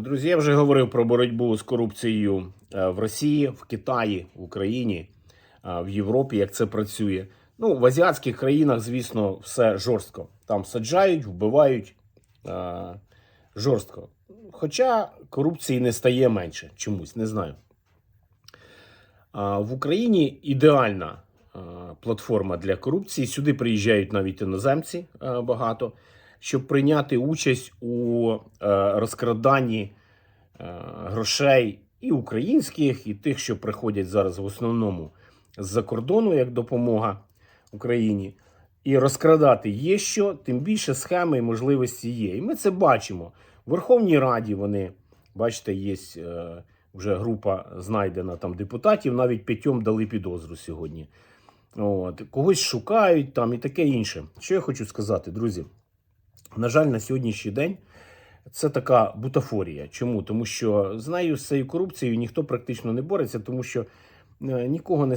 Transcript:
Друзі, я вже говорив про боротьбу з корупцією е, в Росії, в Китаї, в Україні, е, в Європі, як це працює. Ну, в азіатських країнах, звісно, все жорстко. Там саджають, вбивають е, жорстко. Хоча корупції не стає менше чомусь, не знаю. В Україні ідеальна платформа для корупції. Сюди приїжджають навіть іноземці багато, щоб прийняти участь у розкраданні е, грошей і українських, і тих, що приходять зараз в основному з-за кордону як допомога Україні. І розкрадати є що, тим більше схеми і можливості є. І ми це бачимо. В Верховній Раді вони, бачите, є е, вже група знайдена там депутатів, навіть п'ятьом дали підозру сьогодні. От, когось шукають там і таке інше. Що я хочу сказати, друзі? На жаль, на сьогоднішній день це така бутафорія. Чому? Тому що з нею, з цією корупцією ніхто практично не бореться, тому що е, нікого не